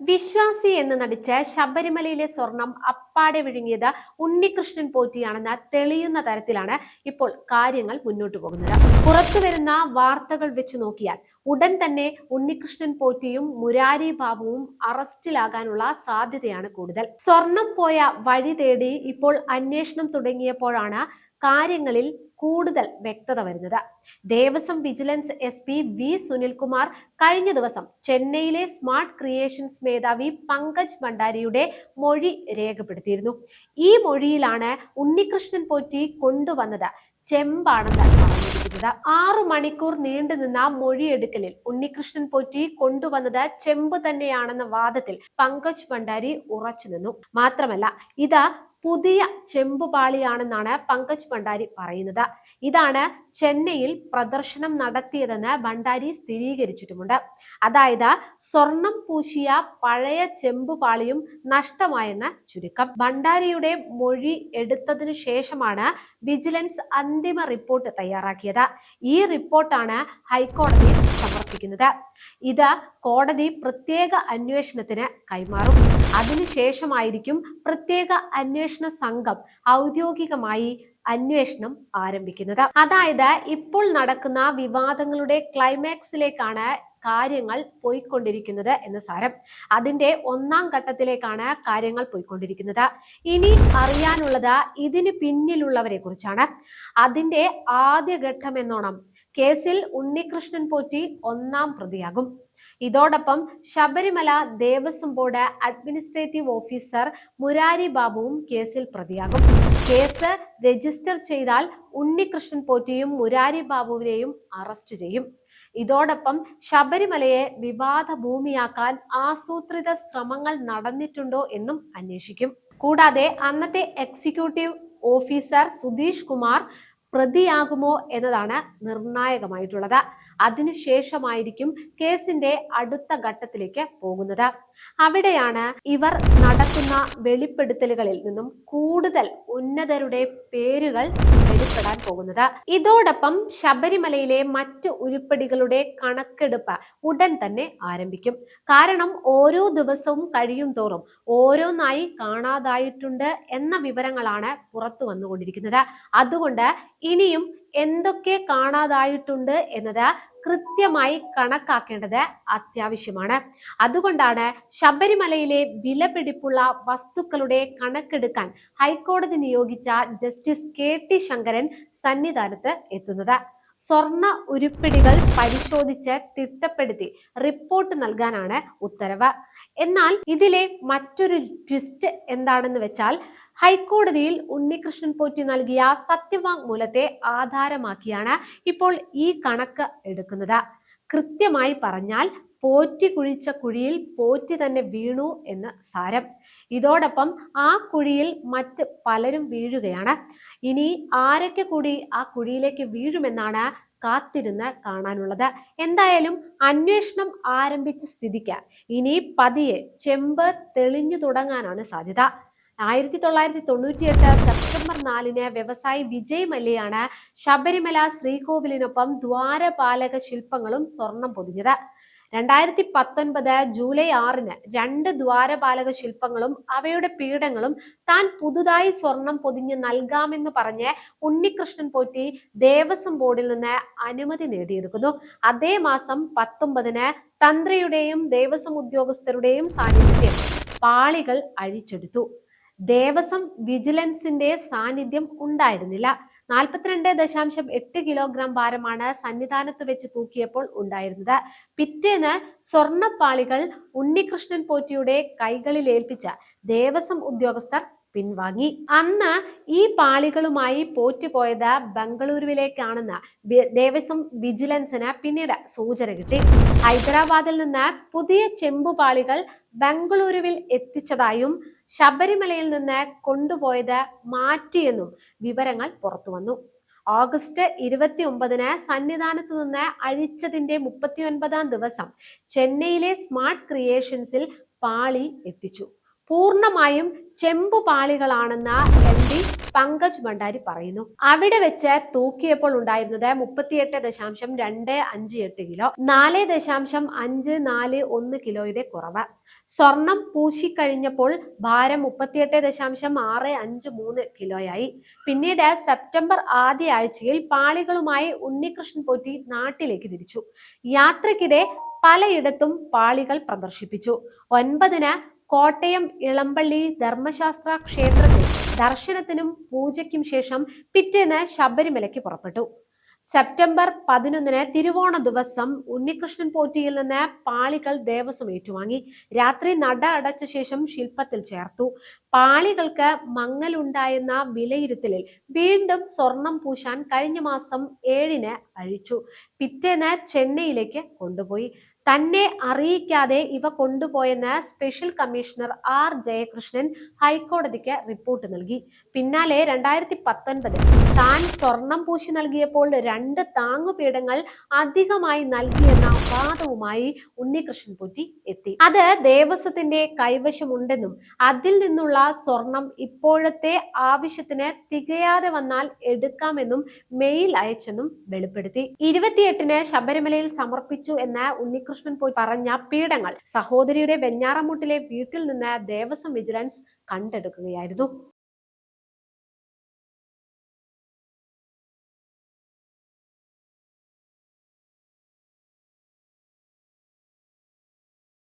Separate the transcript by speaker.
Speaker 1: വിശ്വാസി എന്ന് നടിച്ച ശബരിമലയിലെ സ്വർണം അപ്പാടെ വിഴുങ്ങിയത് ഉണ്ണികൃഷ്ണൻ പോറ്റിയാണെന്ന് തെളിയുന്ന തരത്തിലാണ് ഇപ്പോൾ കാര്യങ്ങൾ മുന്നോട്ട് പോകുന്നത്. പുറത്തു വരുന്ന വാർത്തകൾ വെച്ച് നോക്കിയാൽ ഉടൻ തന്നെ ഉണ്ണികൃഷ്ണൻ പോറ്റിയും മുരാരി ബാബുവും അറസ്റ്റിലാകാനുള്ള സാധ്യതയാണ് കൂടുതൽ. സ്വർണം പോയ വഴി തേടി ഇപ്പോൾ അന്വേഷണം തുടങ്ങിയപ്പോഴാണ് കാര്യങ്ങളിൽ കൂടുതൽ വ്യക്തത വരുന്നത്. Devaswom vigilance S P V Sunilkumar കഴിഞ്ഞ ദിവസം ചെന്നൈയിലെ സ്മാർട്ട് ക്രിയേഷൻസ് മേധാവി പങ്കജ് ഭണ്ഡാരിയുടെ മൊഴി രേഖപ്പെടുത്തിയിരുന്നു. ഈ മൊഴിയിലാണ് ഉണ്ണികൃഷ്ണൻ പോറ്റി കൊണ്ടുവന്നത് ചെമ്പാണെന്ന് പറഞ്ഞിരിക്കുന്നത്. ആറു മണിക്കൂർ നീണ്ടുനിന്ന മൊഴിയെടുക്കലിൽ ഉണ്ണികൃഷ്ണൻ പോറ്റി കൊണ്ടുവന്നത് ചെമ്പ് തന്നെയാണെന്ന വാദത്തിൽ പങ്കജ് ഭണ്ഡാരി ഉറച്ചു നിന്നു. മാത്രമല്ല ഇത് പുതിയ ചെമ്പുപാളിയാണെന്നാണ് പങ്കജ് ഭണ്ഡാരി പറയുന്നത്. ഇതാണ് ചെന്നൈയിൽ പ്രദർശനം നടത്തിയതെന്ന് ഭണ്ഡാരി സ്ഥിരീകരിച്ചിട്ടുമുണ്ട്. അതായത് സ്വർണം പൂശിയ പഴയ ചെമ്പുപാളിയും നഷ്ടമായെന്ന് ചുരുക്കം. ഭണ്ഡാരിയുടെ മൊഴി എടുത്തതിനു ശേഷമാണ് വിജിലൻസ് അന്തിമ റിപ്പോർട്ട് തയ്യാറാക്കിയത്. ഈ റിപ്പോർട്ടാണ് ഹൈക്കോടതിയിൽ സമർപ്പിക്കുന്നത് ഇത് കോടതി പ്രത്യേക അന്വേഷണത്തിന് കൈമാറും. അതിനുശേഷമായിരിക്കും പ്രത്യേക അന്വേഷണ സംഘം ഔദ്യോഗികമായി അന്വേഷണം ആരംഭിക്കുന്നത്. അതായത് ഇപ്പോൾ നടക്കുന്ന വിവാദങ്ങളുടെ ക്ലൈമാക്സിലേക്കാണ് കാര്യങ്ങൾ പോയിക്കൊണ്ടിരിക്കുന്നത് എന്ന് സാരം. അതിന്റെ ഒന്നാം ഘട്ടത്തിലേക്കാണ് കാര്യങ്ങൾ പോയിക്കൊണ്ടിരിക്കുന്നത്. ഇനി അറിയാനുള്ളത് ഇതിന് പിന്നിലുള്ളവരെ കുറിച്ചാണ്. അതിന്റെ ആദ്യ ഘട്ടം എന്നോണം കേസിൽ ഉണ്ണികൃഷ്ണൻ പോറ്റി ഒന്നാം പ്രതിയാകും. ഇതോടൊപ്പം Sabarimala Devaswom board administrative officer Murari ബാബുവും കേസിൽ പ്രതിയാകും. കേസ് രജിസ്റ്റർ ചെയ്താൽ ഉണ്ണികൃഷ്ണൻ പോറ്റിയും മുരാരി ബാബുവിനെയും അറസ്റ്റ് ചെയ്യും. ഇതോടൊപ്പം ശബരിമലയെ വിവാദ ഭൂമിയാക്കാൻ ആസൂത്രിത ശ്രമങ്ങൾ നടന്നിട്ടുണ്ടോ എന്നും അന്വേഷിക്കും. കൂടാതെ അന്നത്തെ എക്സിക്യൂട്ടീവ് ഓഫീസർ സുധീഷ് കുമാർ പ്രതിയാകുമോ എന്നതാണ് നിർണായകമായിട്ടുള്ളത്. അതിനുശേഷമായിരിക്കും കേസിന്റെ അടുത്ത ഘട്ടത്തിലേക്ക് പോകുന്നത്. അവിടെയാണ് ഇവർ നടത്തുന്ന വെളിപ്പെടുത്തലുകളിൽ നിന്നും കൂടുതൽ ഉന്നതരുടെ പേരുകൾ വെളിപ്പെടാൻ പോകുന്നത്. ഇതോടൊപ്പം ശബരിമലയിലെ മറ്റു ഉരുപ്പടികളുടെ കണക്കെടുപ്പ് ഉടൻ തന്നെ ആരംഭിക്കും. കാരണം ഓരോ ദിവസവും കഴിയും തോറും ഓരോന്നായി കാണാതായിട്ടുണ്ട് എന്ന വിവരങ്ങളാണ് പുറത്തു വന്നുകൊണ്ടിരിക്കുന്നത്. അതുകൊണ്ട് ഇനിയും എന്തൊക്കെ കാണാതായിട്ടുണ്ട് എന്നത് കൃത്യമായി കണക്കാക്കേണ്ടത് അത്യാവശ്യമാണ്. അതുകൊണ്ടാണ് ശബരിമലയിലെ വിലപിടിപ്പുള്ള വസ്തുക്കളുടെ കണക്കെടുക്കാൻ ഹൈക്കോടതി നിയോഗിച്ച ജസ്റ്റിസ് കെ ടി ശങ്കരൻ സന്നിധാനത്ത് എത്തുന്നത്. സ്വർണ ഉരുപ്പിടികൾ പരിശോധിച്ച് തിട്ടപ്പെടുത്തി റിപ്പോർട്ട് നൽകാനാണ് ഉത്തരവ്. എന്നാൽ ഇതിലെ മറ്റൊരു ട്വിസ്റ്റ് എന്താണെന്ന് വെച്ചാൽ ഹൈക്കോടതിയിൽ ഉണ്ണികൃഷ്ണൻ പോറ്റി നൽകിയ സത്യവാങ്മൂലത്തെ ആധാരമാക്കിയാണ് ഇപ്പോൾ ഈ കണക്ക് എടുക്കുന്നത്. കൃത്യമായി പറഞ്ഞാൽ പോറ്റി കുഴിച്ച കുഴിയിൽ പോറ്റി തന്നെ വീണു എന്ന് സാരം. ഇതോടൊപ്പം ആ കുഴിയിൽ മറ്റ് പലരും വീഴുകയാണ്. ഇനി ആരൊക്കെ കൂടി ആ കുഴിയിലേക്ക് വീഴുമെന്നാണ് കാത്തിരുന്ന് കാണാനുള്ളത്. എന്തായാലും അന്വേഷണം ആരംഭിച്ച സ്ഥിതിക്ക് ഇനി പതിയെ ചെമ്പ് തെളിഞ്ഞു തുടങ്ങാനാണ് സാധ്യത. ആയിരത്തി തൊള്ളായിരത്തി തൊണ്ണൂറ്റിയെട്ട് സെപ്റ്റംബർ നാലിന് വ്യവസായി വിജയ് മല്യയാണ് ശബരിമല ശ്രീകോവിലിനൊപ്പം ദ്വാരപാലക ശില്പങ്ങളും സ്വർണം പൊതിഞ്ഞത്. രണ്ടായിരത്തി പത്തൊൻപത് ജൂലൈ ആറിന് രണ്ട് ദ്വാരപാലക ശില്പങ്ങളും അവയുടെ പീഠങ്ങളും താൻ പുതുതായി സ്വർണം പൊതിഞ്ഞ് നൽകാമെന്ന് പറഞ്ഞ് ഉണ്ണികൃഷ്ണൻ പോറ്റി ദേവസ്വം ബോർഡിൽ നിന്ന് അനുമതി നേടിയെടുക്കുന്നു. അതേ മാസം പത്തൊമ്പതിന് തന്ത്രിയുടെയും ദേവസ്വം ഉദ്യോഗസ്ഥരുടെയും സാന്നിധ്യം പാളികൾ അഴിച്ചെടുത്തു. ദേവസ്വം വിജിലൻസിന്റെ സാന്നിധ്യം ഉണ്ടായിരുന്നില്ല. നാൽപ്പത്തിരണ്ട് ദശാംശം എട്ട് കിലോഗ്രാം ഭാരമാണ് സന്നിധാനത്ത് വെച്ച് തൂക്കിയപ്പോൾ ഉണ്ടായിരുന്നത്. പിറ്റേന്ന് സ്വർണപ്പാളികൾ ഉണ്ണികൃഷ്ണൻ പോറ്റിയുടെ കൈകളിൽ ഏൽപ്പിച്ച ദേവസ്വം ഉദ്യോഗസ്ഥർ പിൻവാങ്ങി. അന്ന് ഈ പാളികളുമായി പോറ്റുപോയത് ബംഗളൂരുവിലേക്കാണെന്ന് ദേവസ്വം വിജിലൻസിന് പിന്നീട് സൂചന കിട്ടി. ഹൈദരാബാദിൽ നിന്ന് പുതിയ ചെമ്പുപാളികൾ ബംഗളൂരുവിൽ എത്തിച്ചതായും ശബരിമലയിൽ നിന്ന് കൊണ്ടുപോയത് മാറ്റിയെന്നും വിവരങ്ങൾ പുറത്തു വന്നു. ഓഗസ്റ്റ് ഇരുപത്തി ഒമ്പതിന് സന്നിധാനത്ത് നിന്ന് അഴിച്ചതിന്റെ മുപ്പത്തി ഒൻപതാം ദിവസം ചെന്നൈയിലെ സ്മാർട്ട് ക്രിയേഷൻസിൽ പാളി എത്തിച്ചു. പൂർണമായും ചെമ്പുപാളികളാണെന്ന് എം ഡി പങ്കജ് ഭണ്ഡാരി പറയുന്നു. അവിടെ വെച്ച് തൂക്കിയപ്പോൾ ഉണ്ടായിരുന്നത് മുപ്പത്തിയെട്ട് ദശാംശം രണ്ട് അഞ്ച് എട്ട് കിലോ. നാല് ദശാംശം അഞ്ച് നാല് ഒന്ന് കിലോയുടെ കുറവ്. സ്വർണം പൂശിക്കഴിഞ്ഞപ്പോൾ ഭാരം മുപ്പത്തിയെട്ട് ദശാംശം ആറ് അഞ്ച് മൂന്ന് കിലോയായി. പിന്നീട് സെപ്റ്റംബർ ആദ്യ ആഴ്ചയിൽ പാളികളുമായി ഉണ്ണികൃഷ്ണൻ പോറ്റി നാട്ടിലേക്ക് തിരിച്ചു. യാത്രക്കിടെ പലയിടത്തും പാളികൾ പ്രദർശിപ്പിച്ചു. ഒൻപതിന് കോട്ടയം ഇളമ്പള്ളി ധർമ്മശാസ്ത്ര ക്ഷേത്രത്തിൽ ദർശനത്തിനും പൂജയ്ക്കും ശേഷം പിറ്റേന്ന് ശബരിമലയ്ക്ക് പുറപ്പെട്ടു. സെപ്റ്റംബർ പതിനൊന്നിന് തിരുവോണ ദിവസം ഉണ്ണികൃഷ്ണൻ പോറ്റിയിൽ നിന്ന് പാളികൾ ദേവസ്വം ഏറ്റുവാങ്ങി. രാത്രി നട അടച്ച ശേഷം ശില്പത്തിൽ ചേർത്തു. പാളികൾക്ക് മങ്ങലുണ്ടായെന്ന വിലയിരുത്തലിൽ വീണ്ടും സ്വർണം പൂശാൻ കഴിഞ്ഞ മാസം ഏഴിന് അഴിച്ചു. പിറ്റേന്ന് ചെന്നൈയിലേക്ക് കൊണ്ടുപോയി. തന്നെ അറിയിക്കാതെ ഇവ കൊണ്ടുപോയെന്ന് സ്പെഷ്യൽ കമ്മീഷണർ ആർ ജയകൃഷ്ണൻ ഹൈക്കോടതിക്ക് റിപ്പോർട്ട് നൽകി. പിന്നാലെ രണ്ടായിരത്തി പത്തൊൻപതിൽ താൻ സ്വർണം പൂശി നൽകിയപ്പോൾ രണ്ട് താങ്ങുപീഠങ്ങൾ അധികമായി നൽകിയെന്ന വാദവുമായി ഉണ്ണികൃഷ്ണൻ പോറ്റി എത്തി. അത് ദേവസ്വത്തിന്റെ കൈവശമുണ്ടെന്നും അതിൽ നിന്നുള്ള സ്വർണം ഇപ്പോഴത്തെ ആവശ്യത്തിന് തികയാതെ വന്നാൽ എടുക്കാമെന്നും മെയിൽ അയച്ചെന്നും വെളിപ്പെടുത്തി. ഇരുപത്തിയെട്ടിന് ശബരിമലയിൽ സമർപ്പിച്ചു എന്ന് ഉണ്ണികൃഷ്ണൻ പോയി പറഞ്ഞ പീഠങ്ങൾ സഹോദരിയുടെ വെഞ്ഞാറമൂട്ടിലെ വീട്ടിൽ നിന്ന് ദേവസ്വം വിജിലൻസ് കണ്ടെടുക്കുകയായിരുന്നു.